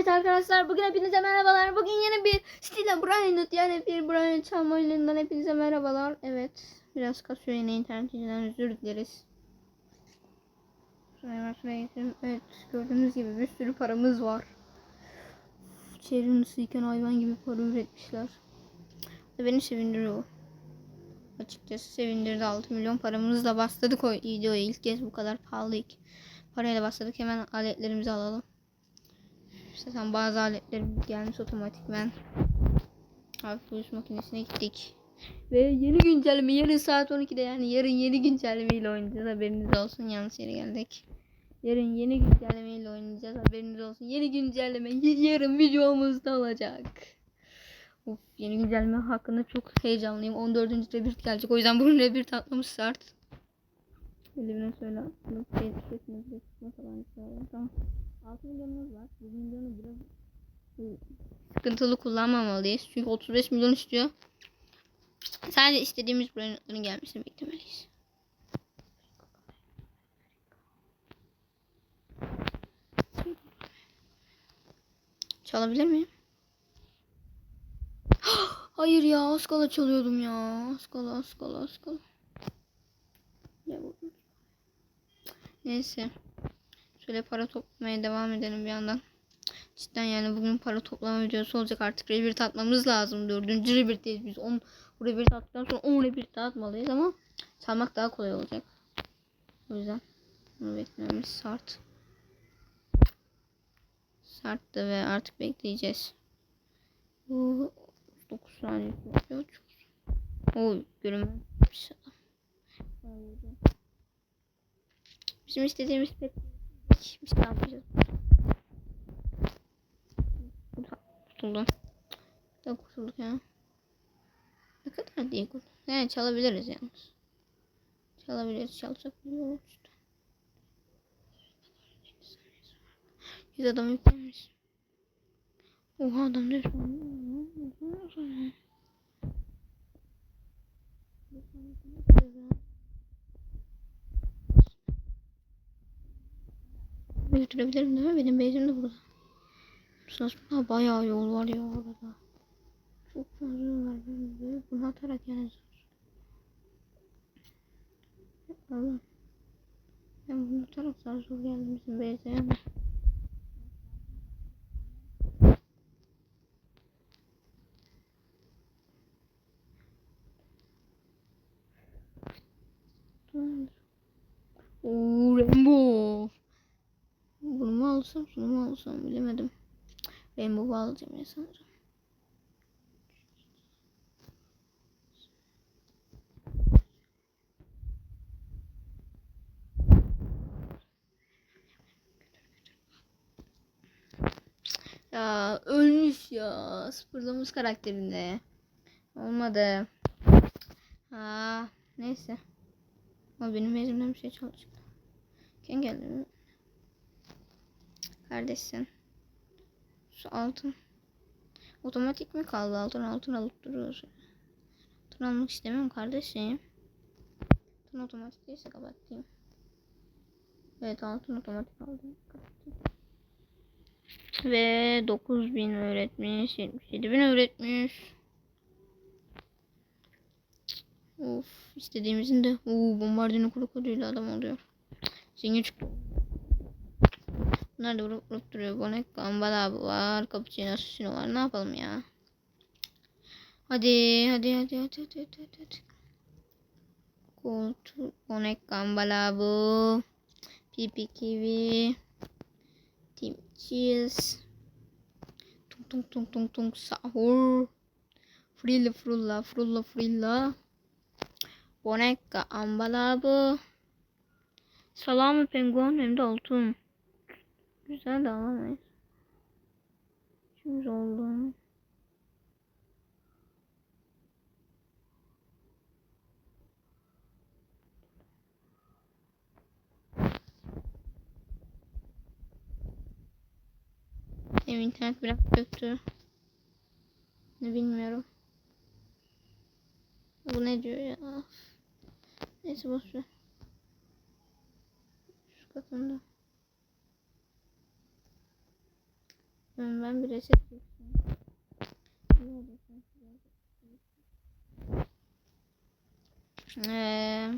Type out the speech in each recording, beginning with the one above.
Evet arkadaşlar bugün hepinize merhabalar. Bugün yeni bir Stila Brainut yani bir Brainut çalma oyunundan hepinize merhabalar. Evet biraz kasıyor yine internetinden özür dileriz. Evet gördüğünüz gibi bir sürü paramız var. Çevrim ısıyken hayvan gibi para üretmişler. Beni sevindiriyor. Açıkçası sevindirdi 6 milyon paramızla bastırdık o videoyu ilk kez bu kadar pahalı ilk. Parayla başladık hemen aletlerimizi alalım. Zaten bazı aletlerimiz gelmiş otomatikmen. Hafif uyuş makinesine gittik. Ve yeni güncelleme yarın saat 12'de yani yarın yeni güncellemeyle oynayacağız haberiniz olsun yanlış yere geldik. Yarın yeni güncellemeyle oynayacağız haberiniz olsun. Yeni güncelleme yarın videomuzda olacak. Of, yeni güncelleme hakkında çok heyecanlıyım. 14. rebirth gelecek. O yüzden bunun rebirth atmamız şart. Elimine söyle. Şey. Tamam. 6 milyonumuz var. Bu milyonu biraz sıkıntılı kullanmamalıyız. Çünkü 35 milyon istiyor. Sadece istediğimiz brownutların gelmesini beklemeliyiz. Çalabilir miyim? Hayır ya az kala çalıyordum ya. Az kala. Ya bu- Neyse. Şöyle para toplamaya devam edelim bir yandan. Cidden yani bugün para toplama videosu olacak artık rebirth atmamız lazım. Dördüncü rebirth'teyiz biz. 10 bu rebirth attıktan sonra 10 rebirth atmalıyız ama çalmak daha kolay olacak. O yüzden bunu beklememiz şart. Şarttı ve artık bekleyeceğiz. Bu 9 saniye sürüyor. Oy görünmez şey. Bizim istediğimiz pek biz ne yapacağız? Kurtuldum. Da kurtulduk ya. Ne kadar değil kurtulduk. Yani çalabiliriz yalnız. Çalabiliriz. Çalsak biliyoruz. Yüz adam yüklenmiş. Oha adam ne Götürebilirim değil mi? Benim bezim de burada. Saçma bayağı yol var ya orada. Çok fazla yol var. Bunu atarak yani. Allah. Ben bunu atarak zar zor geldim bizim beyze. Ooo Rainbow. Bunu mu alsam şunu mu alsam bilemedim. Rainbow'u alacağım ya sanırım. Ya ölmüş ya. Sıfırlamış karakterinde. Olmadı. Ha, neyse. Ama benim elimden bir şey çalıştı. Kim geldi mi? Kardeşsin. Şu altın. Otomatik mi kaldı? Altın altın alıp duruyoruz. Altın almak istemiyorum kardeşim. Altın otomatik değilse kapatayım. Evet altın otomatik aldım. Kapatayım. Ve 9000 öğretmiş. 77000 öğretmiş. Of istediğimizin de uuu bombardino krokodili adam oluyor. Zengin çıktı. Bunlar da vurup vurup duruyor. Bonek Gambala var. Cappuccino Susino var. Ne yapalım ya? Hadi hadi hadi hadi hadi hadi hadi. hadi. Koltuğ Bonek Gambala bu. Pipi Kiwi. Team Cheese. Tung tung tung tung tung sahur. Frilla frulla frulla frilla. Boneka ambalabı. Salami penguen hem de altın. Güzel de alamayız. Şimdi oldu. Benim internet biraz kötü. Ne bilmiyorum. Bu ne diyor ya? Neyse boş ver. Şu katında. Hemen ben bir reset sen Eee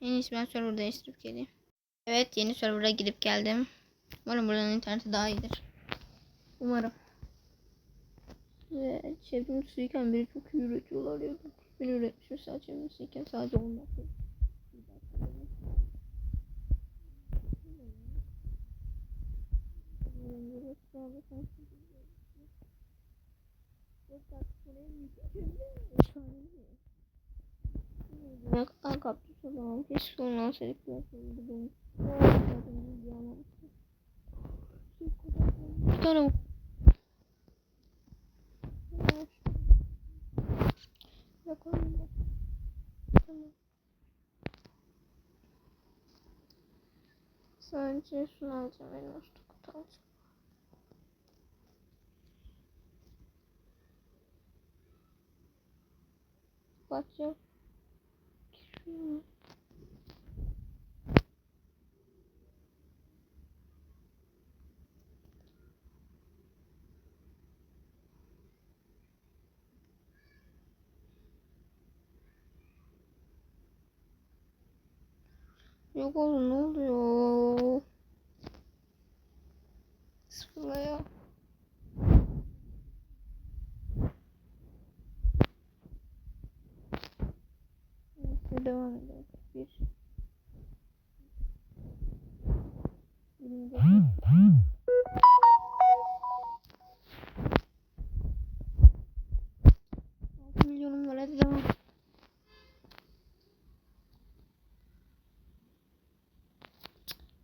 en iyisi ben server değiştirip geleyim. Evet yeni server'a gidip geldim. Umarım buranın interneti daha iyidir. Umarım. Ve çevrim suyken biri çok iyi üretiyorlar ya. Ben üretmiş mesela çevrim suyken sadece olmak. Ne kadar kaptı falan. Keşke onu alsaydık. Bir tane Bakalım. Tamam. Sadece şunu alacağım. Benim uçtu kutu alacağım. Bakacağım. Şunu. Yok oğlum ne oluyor? Sıfırla ya. Neyse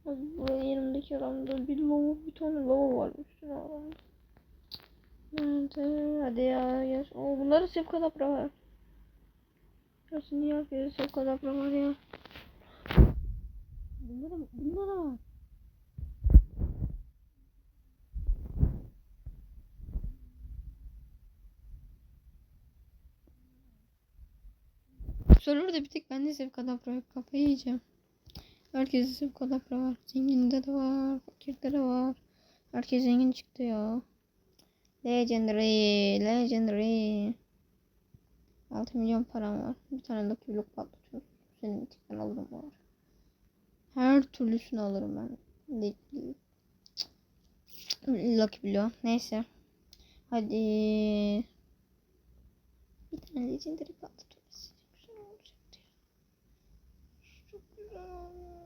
Buraya yanımdaki adamda bir lava bir tane lava var üstüne adamda. Nerede? Hadi ya yaş. Oo bunları sevkadapra var. Nasıl niye herkese sevkadapra var ya? Bunda da, bunda da var. Server'da bir tek bende sevkadapra yok. Kafayı yiyeceğim. Herkeste sevkadapra var. Zenginde de var. Fakirde de var. Herkes zengin çıktı ya. Legendary. Legendary. 6 milyon param var. Bir tane de kuyruk patlatıyorum. Senin bitikten alırım var. Her türlüsünü alırım ben. Lucky Blue. Neyse. Hadi. Bir tane legendary patlatıyorum. Güzel olacaktı. Çok güzel oldu.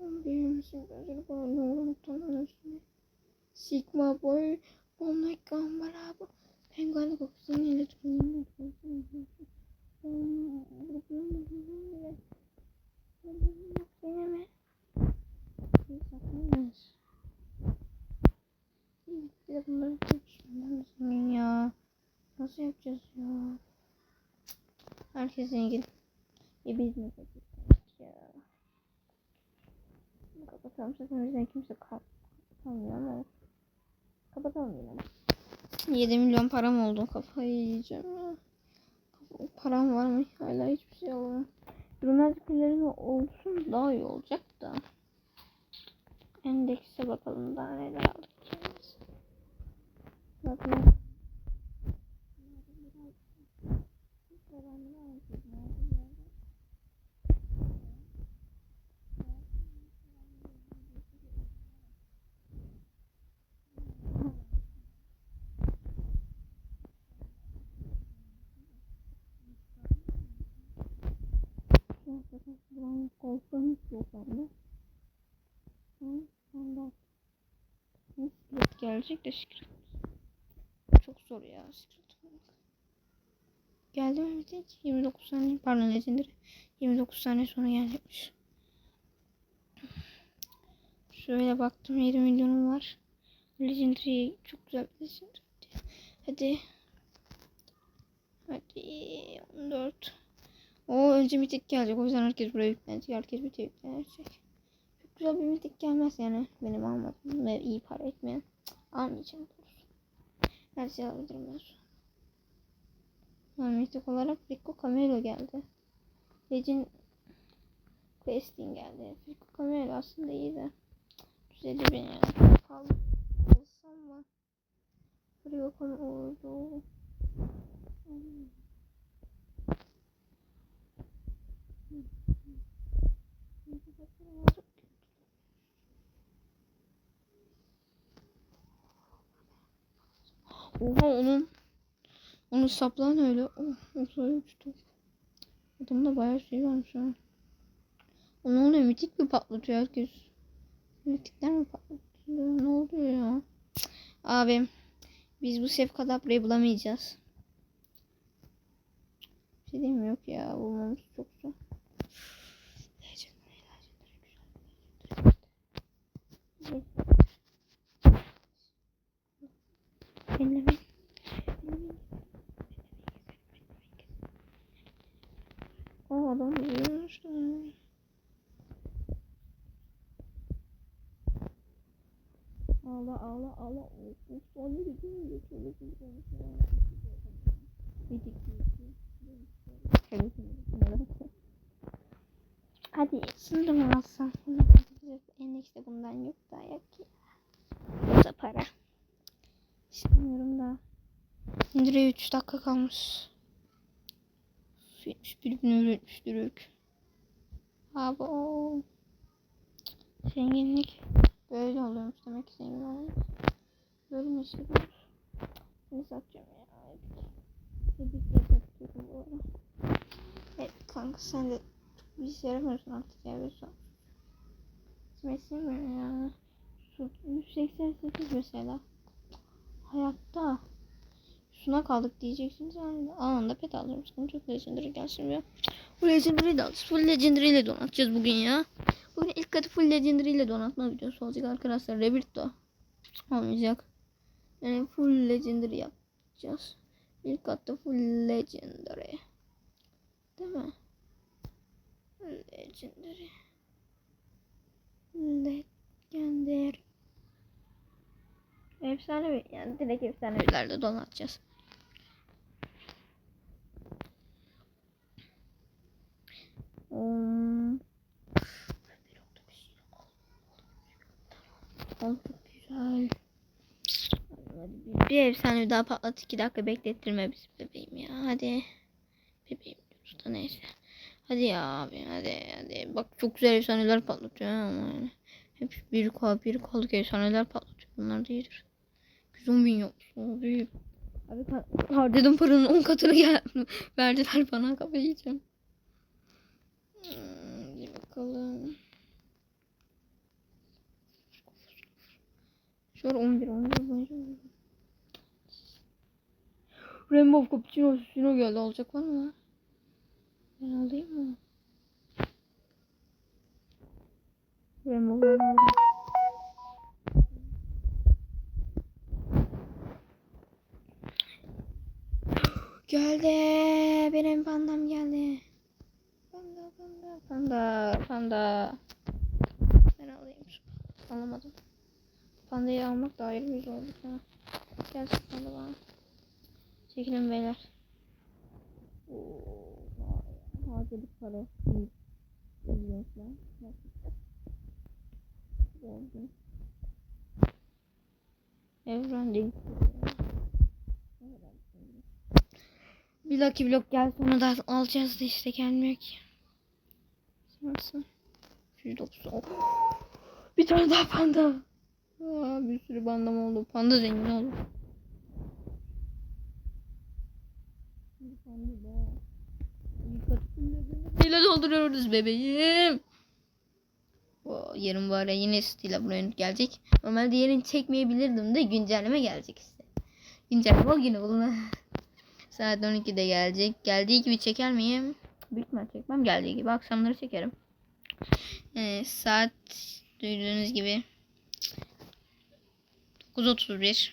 Bir misin gözleri bana ne olur utanıyorsun. Sigma boy. Bomba gambara bu. Penguen kokusunu ile tutmayı ya. Nasıl yapacağız ya? Herkes zengin. E biz ne ya? Kapatalım zaten o yüzden kimse kal kalmıyor ama. Kapatalım yine. 7 milyon param oldu. Kafayı yiyeceğim ya. Param var mı? Hala hiçbir şey alamam. Ürünlerdekilerin olsun daha iyi olacak da. Endekse bakalım daha neler aldık kendimiz. Zaten Buranın koltuğu hiç yok bende. Hı, standart. De secret. Çok zor ya secret olmak. Geldi mi bir tek? 29 saniye pardon legendary. 29 saniye sonra gelecekmiş. Şöyle baktım 7 milyonum var. Legendary çok güzel bir legendary. Hadi. Hadi 14. O önce mitik gelecek. O yüzden herkes buraya yüklenecek. Herkes bir yüklenecek. Çok güzel bir mitik gelmez yani. Benim almadığım ve iyi para etmeyen. Almayacağım. Her şeyi alabilirim. Mitik olarak Rico Camelo geldi. Legend Questing geldi. Rico Camelo aslında iyi de. 350 bin ya. Kaldı. Alsam mı? Hadi bakalım oldu. Oha onun onun saplan öyle. Oh, uzaya uçtu. Adamda bayağı şey varmış ha. Onu oluyor mitik mi patlatıyor herkes? Mitikler mi patlatıyor? Ne oluyor ya? Abim biz bu sef kadabrayı bulamayacağız. Bir şey diyeyim yok ya bulmamız çok zor. Legendary, legendary, güzel, legendary. Ellemeyin. Aa adam büyümüş. Ağla ağla ağla. Of son bir gün mü geçiyor? Hadi sınırımı alsam. Endekste bundan yok daha yok ki. Para. İstemiyorum da. İndire 3 dakika kalmış. 71 bin üretmiş direkt. Abi o zenginlik böyle oluyormuş demek ki zengin olmuş. Böyle mi hissediyoruz? Ne satacağım ya? Tebrik ederim bu arada. Evet kanka sen de bir şey yaramıyorsun artık ya. Bir son. Mesleğim ya? Şu 188 mesela. Hayatta. Şuna kaldık diyeceksiniz yani. Anında pet alacağım. Sıkıntı çok legendary gelsin ya. Bu legendary de alacağız. Full legendary ile donatacağız bugün ya. Bugün ilk katı full legendary ile donatma videosu olacak arkadaşlar. Rebirth de olmayacak. Yani full legendary yapacağız. İlk katta full legendary. Değil mi? Legendary. Efsane bir yani direkt efsanelerde donatacağız. Çok güzel. Hadi bir, efsane daha patlat. iki dakika beklettirme bizi bebeğim ya. Hadi. Bebeğim diyoruz da neyse. Hadi ya abi hadi hadi. Bak çok güzel efsaneler patlatıyor ama yani. Hep bir kal bir kalık efsaneler patlatıyor. Bunlar da iyidir. 110 bin yapmış abi. Harcadım paranın 10 katını gel verdiler bana kafayı yiyeceğim. Hmm, bir bakalım. An 11 11 11. Rainbow Cappuccino Sino geldi alacak var mı? Ben alayım mı? Rainbow Rainbow. Geldi. Benim pandam geldi. Panda panda panda panda. Ben alayım. Alamadım. Pandayı almak da ayrı bir zorluk ha. Gelsin panda bana. Çekilin beyler. Harcadık para. İlginçler. Oldu. Evren değil. Bir Lucky Block gel sonra da alacağız da işte gelmiyor ki. Nasıl? 190. Oh. Bir tane daha panda. Aa, bir sürü pandam oldu. Panda zengin oldu. Neyle dolduruyoruz bebeğim. O, yarın var ya yine Stila buraya gelecek. Normalde yarın çekmeyebilirdim de güncelleme gelecek işte. Güncelleme o günü bulun. Saat 12'de gelecek. Geldiği gibi çeker miyim? Büyük ihtimal çekmem. Geldiği gibi akşamları çekerim. Ee, saat duyduğunuz gibi 9.31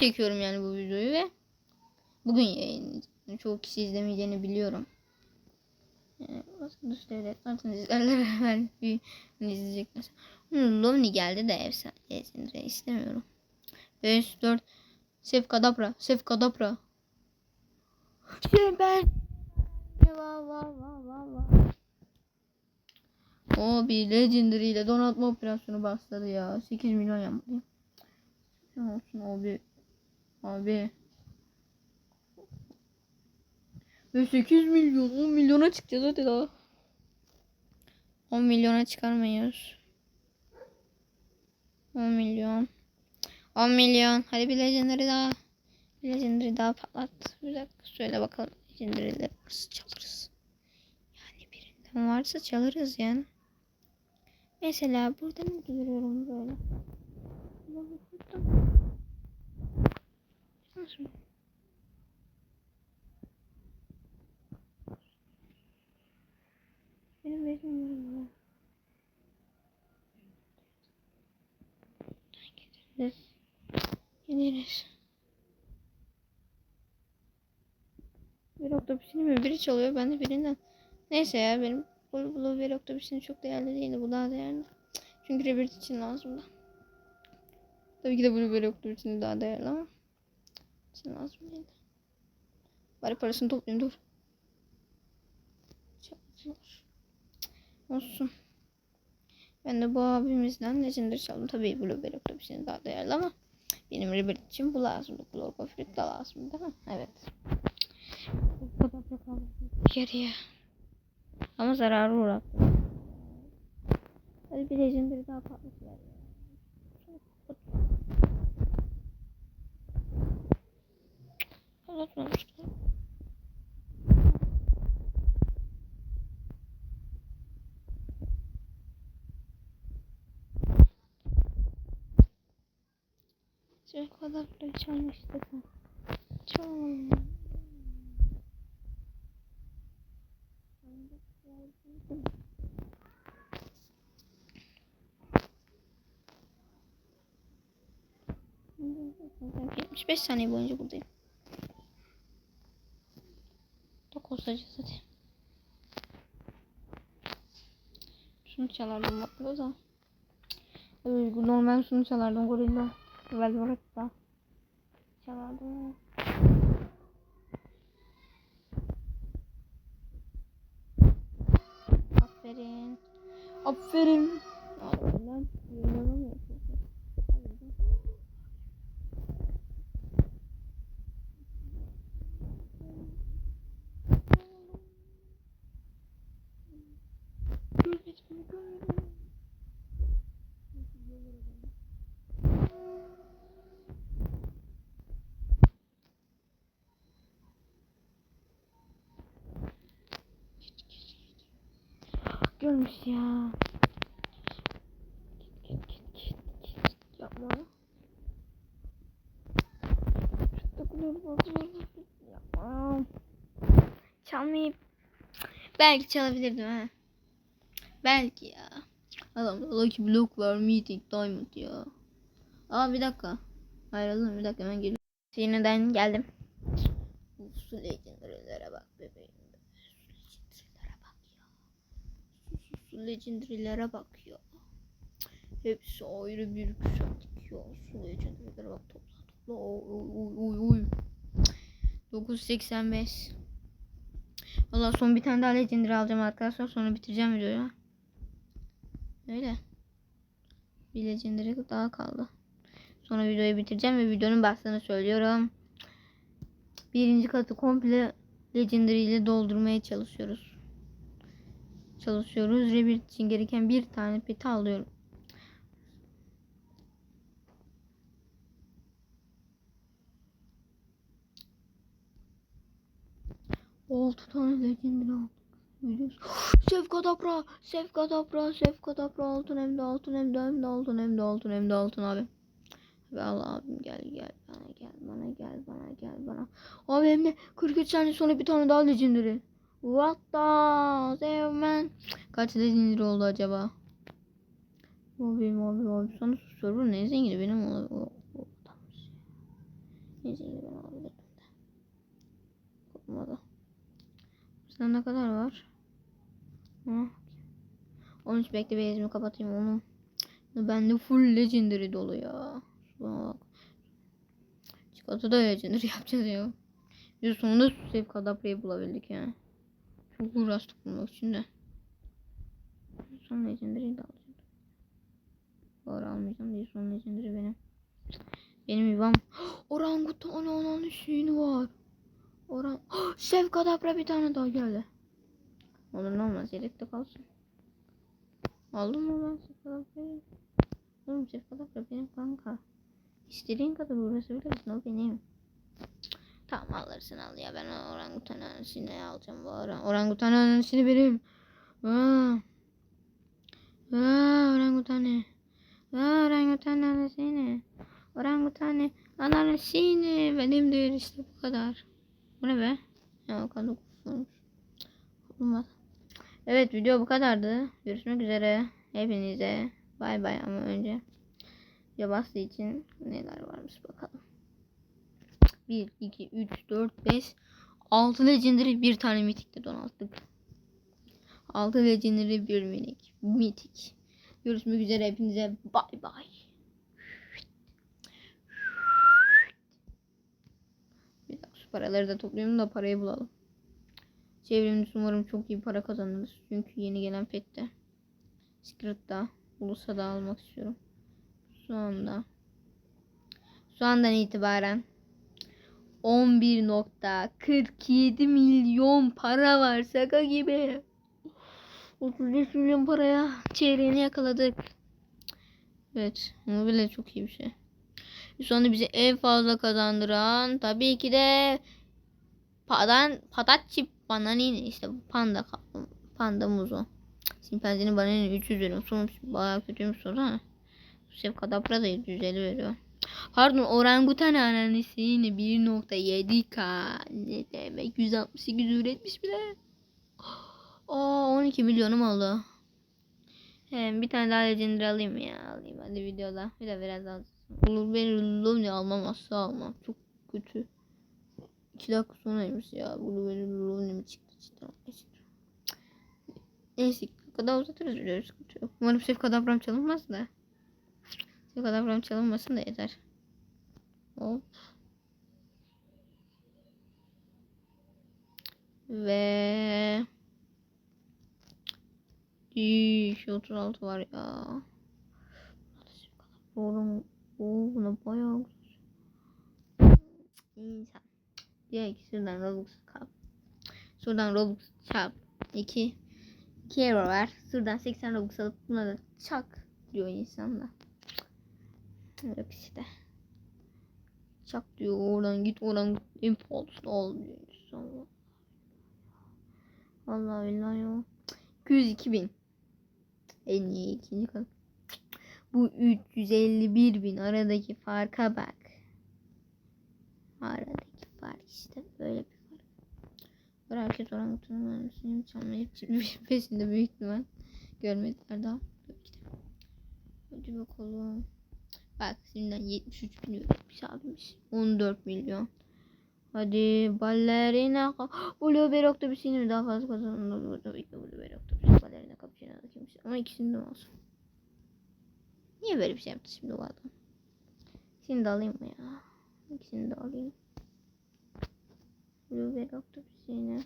çekiyorum yani bu videoyu ve bugün yayınlayacağım. Çoğu kişi izlemeyeceğini biliyorum. Yani dış devletler izlerler beraber bir izleyecekler. Lovni geldi de efsane istemiyorum. 5 4 Sef Kadabra, Şey ben. Va va va va va. O bir Legendary ile donatma operasyonu başladı ya. 8 milyon yapmalıyım. Ne olsun abi. Abi. Ve 8 milyon 10 milyona çıkacağız hadi daha. 10 milyona çıkarmayız. 10 milyon. 10 milyon. Hadi bir legendary daha. Legendary daha patlat. Bir dakika söyle bakalım. Legendary'leri nasıl çalarız? Yani birinden varsa çalarız yani. Mesela burada ne görüyorum böyle? Nasıl? Benim benim. Gideriz. Gideriz. Bir otobüsünü mü biri çalıyor ben de birinden. Neyse ya benim Blueberry otobüsünü çok değerli değildi. Bu daha değerli. Çünkü Rebirth için lazım da. Tabii ki de Blueberry otobüsünü daha değerli ama. için lazım değildi. Bari parasını toplayayım dur. Çaldılar. Olsun. Ben de bu abimizden Legendary çaldım. Tabii Blueberry otobüsünü daha değerli ama benim Rebirth için bu lazımdı. Glorgo Fruit da lazım değil mi? Evet. Bu kadar da kaldı. Geriye. Ama zararı uğrattı. Hadi bir Legendary daha patlatıyor. Patlatmamışlar. Şey kadar da çalmıştı. Çal. 75 saniye boyunca buradayım. Çok olacağız hadi. Şunu çalardım bak zaman. Evet, normal şunu çalardım gorilla. Velvet'ta. Çalardım. Aferin. Görmüş ya. Git git git git git. Yapma. Çalmayıp. Belki çalabilirdim ha. Belki ya. Adamda Lucky Block var. Meeting Diamond ya. Aa bir dakika. Ayrıldım bir dakika hemen geliyorum. Yeniden geldim. Uf, su legendary'lere bak bebeğim. Su legendary'lere bak ya. Su, su, su legendary'lere bak ya. Hepsi ayrı bir güzellik ya. Su legendary'lere bak topla topla. Oy oy oy oy. 985. Valla son bir tane daha legendary alacağım arkadaşlar. Sonra bitireceğim videoyu. Öyle. Bir legendary daha kaldı. Sonra videoyu bitireceğim ve videonun başlığını söylüyorum. Birinci katı komple legendary ile doldurmaya çalışıyoruz. Çalışıyoruz. Rebirth için gereken bir tane peti alıyorum. Altı tane legendary aldık. Biliyorsun. Sevkadabra, Sevkadabra, Sevkadabra altın hem de altın hem de hem de altın hem de altın hem de altın abi. Ve Allah abim gel gel bana gel bana gel bana gel bana. Abi hem de 43 saniye sonra bir tane daha legendary. What the? Kaç legendary oldu acaba? Abi abi abi sana server ne zengini benim o, o, o adammış. Ne zengini ben alabilirdim de. Sen ne kadar var? Hı. 13 bekle bezimi kapatayım onu. Bende full legendary dolu ya. Bak. Çikolata da legendary yapacağız ya. Biz sonunda save kadaprayı bulabildik yani. Çok uğraştık bulmak için de. son legendary'i de alacağım. Doğru almayacağım diye son legendary benim. Benim yuvam. Orangutan ananın şeyini var. Orang... Şefkadabra bir tane daha geldi. Olur ne olmaz yedekte kalsın. Aldım mı ben Şefkadabra'yı? Oğlum Şefkadabra benim kanka. İstediğin kadar uğraşabilirsin o benim. Tamam alırsın al ya ben orangutan annesini alacağım bu orang orangutan annesini benim. Aa. Aa orangutanı. Aa orangutan annesini. Orangutanı annesini benimdir işte bu kadar. Bu ne be? Ya o kadar kurtulmuş. Olmaz. Evet video bu kadardı. Görüşmek üzere. Hepinize bay bay ama önce Yabası için neler varmış bakalım. 1, 2, 3, 4, 5, 6 legendary bir tane mitikte donattık. 6 legendary bir minik. Mitik. Görüşmek üzere hepinize bay bay. Bir dakika şu paraları da toplayalım da parayı bulalım. Çevremiz umarım çok iyi para kazanırız. Çünkü yeni gelen pette. Secret da olursa da almak istiyorum. Şu anda. Şu andan itibaren 11.47 milyon para var şaka gibi. 35 milyon paraya çeyreğini yakaladık. Evet, bu bile çok iyi bir şey. Şu anda bizi en fazla kazandıran tabii ki de padan patatçi bananini işte panda panda muzu. Simpanzinin bananini 300 veriyor. Sonuç bayağı kötüymüş sonra. Şef kadapra da 150 veriyor. Pardon orangutan annesini 1.7k ne demek 168 üretmiş bile. Aa 12 milyonum oldu. He, bir tane daha legendary alayım ya alayım hadi videoda. Bir de biraz daha. Olur ben Lumni almam asla almam. Çok kötü. 2 dakika sonraymış ya. Bunu benim mi çıktı cidden. Neyse kadar uzatırız yok. Umarım Şef Kadabram çalınmaz da. Şef Kadabram çalınmasın da yeter. Ve İyi, 36 var ya. Oğlum, o buna bayağı güzel. İnsan. Ki şuradan Robux kap. Şuradan Robux çap. 2 2 euro var. Şuradan 80 Robux alıp buna da çak diyor insanlar. Yok işte. Çak diyor oradan git oradan impulse ol diyor insanlar. Vallahi billahi ya. 202 bin. En iyi ikinci kat. Bu 351 bin aradaki farka bak. Aradaki fark işte böyle bir fark. Böyle herkes orangutanın mühendisliğini çalmayı peşinde büyük ihtimal görmediler daha. Hadi bakalım. Şimdiden 73 bin üretmiş abimiz. 14 milyon. Hadi ballerina Blueberry otobüsünü daha fazla kazanılır. Tabii ki Blueberry otobüsü ballerina cappuccino da kimse. Ama ikisini de olsun. Niye böyle bir şey yaptı şimdi bu adam? İkisini de alayım mı ya? İkisini de alayım. Blueberry otobüsüne.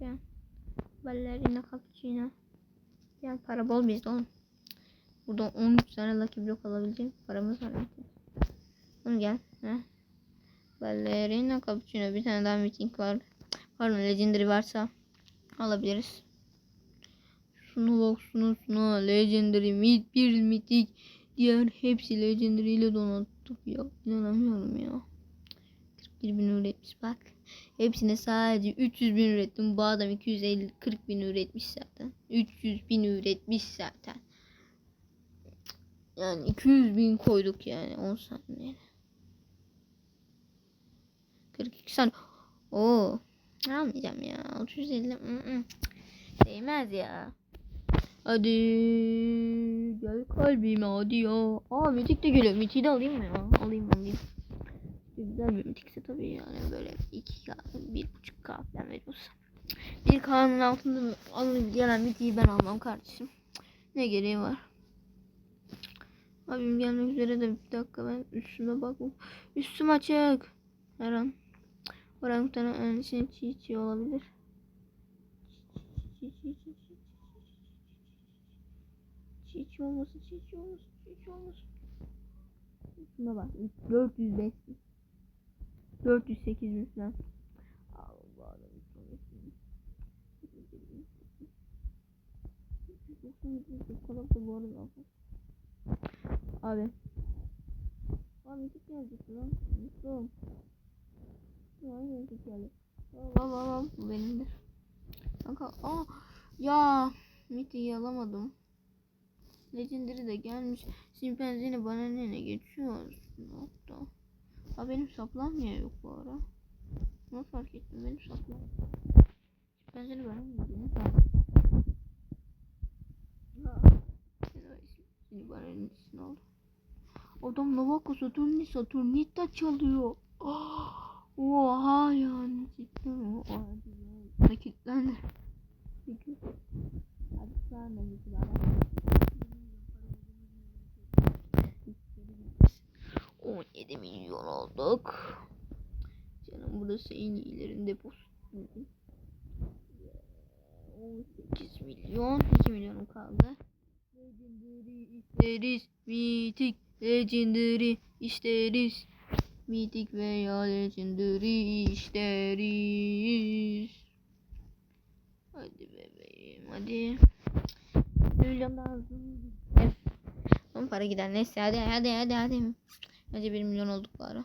Gel. Ballerina cappuccino. Gel para bol bizde oğlum. Buradan 13 tane lucky block alabileceğim paramız var. Oğlum gel. Heh. Ballerina cappuccino bir tane daha meeting var. Pardon legendary varsa alabiliriz. Şunu bak şunu şuna legendary mit bir mitik diğer hepsi legendary ile donattık ya. İnanamıyorum ya. 41 bin üretmiş bak. Hepsine sadece 300 bin ürettim. Bu adam 250 40 bin üretmiş zaten. 300 bin üretmiş zaten. Yani 200 bin koyduk yani 10 saniye. 42 saniye. Oo. Almayacağım ya. 650. Mm -mm. Değmez ya. Hadi gel kalbime hadi ya. Aa mitik de geliyor. Mitiği de alayım mı ya? Alayım alayım. Güzel bir mitikse tabii yani böyle 2K, 1.5K falan veriyorsa. 1K'nın altında alın gelen mitiği ben almam kardeşim. Ne gereği var? Abim gelmek üzere de bir dakika ben üstüme bakayım. Üstüm açık. Her an. Orangutanın öncesine çiğ çiğ olabilir. Hiç olmasın, hiç olmasın, hiç olmasın. Şuna bak. 405 bin. 408 bin falan. Allah'ım. bu arada. Abi. Abi müzik gelecek lan. Mutlum. Ya müzik geldi. Al al. Bu benimdir. Kanka aa ya Miti'yi alamadım. Legendary de gelmiş. Şimpanzini bana ne ne geçiyor nokta. Ha benim saplam niye yok bu ara? Ne fark ettim benim saplam. Şimpanzini bana ne ne fark Ha. Şimdi bana ne oldu? Adam Novako Saturni Saturnita çalıyor. Oha yani cidden o. Oha kilitlendi. Hadi sonra itibaren. 17 milyon olduk. Canım burası en iyilerin deposu. 18 milyon. 2 milyonum kaldı. Legendary isteriz. Legendary isteriz. Mythic veya Legendary isteriz. Hadi bebeğim hadi. Milyon lazım. Evet. Ama para gider neyse hadi hadi hadi hadi. Hadi 1 milyon olduk bari.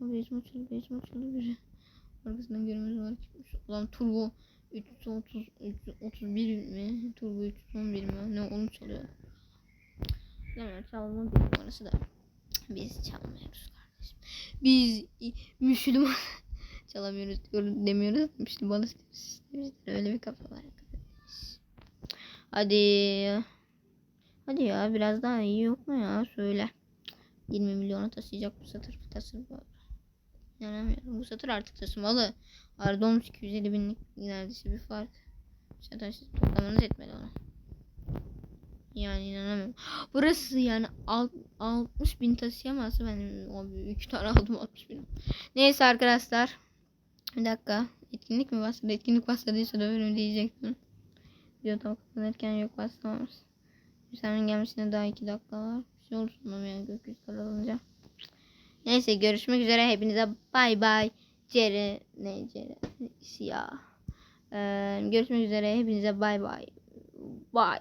Bezim açıldı bezim açıldı biri. Arkasından görmemiz var çıkmış. Ulan turbo 330 331 mi? Turbo 311 mi? Ne onu çalıyor. Yani çalma bir numarası da. Biz çalmıyoruz kardeşim. Biz Müslüman çalamıyoruz demiyoruz. Müslüman. Bizde öyle bir kafa var. Hadi. Hadi ya biraz daha iyi yok mu ya söyle. 20 milyona taşıyacak bu satır tasır bu. İnanamıyorum. Bu satır artık taşımalı. Arada olmuş 250 binlik neredeyse bir fark. Zaten siz toplamanız etmeli onu. Yani inanamıyorum. Burası yani alt, 60 bin taşıyamazsa ben abi 2 tane aldım 60 bin. Neyse arkadaşlar. Bir dakika. Etkinlik mi başladı? Etkinlik başladıysa da bölüm diyecektim. Video tam kapanırken yok başlamamış. Hüsam'ın gelmesine daha 2 dakika var. Bir şey olsun yani gökyüzü karalınca. Neyse görüşmek üzere. Hepinize bay bay. Cere ne Cere siyah. Ee, görüşmek üzere. Hepinize bay bay. Bye.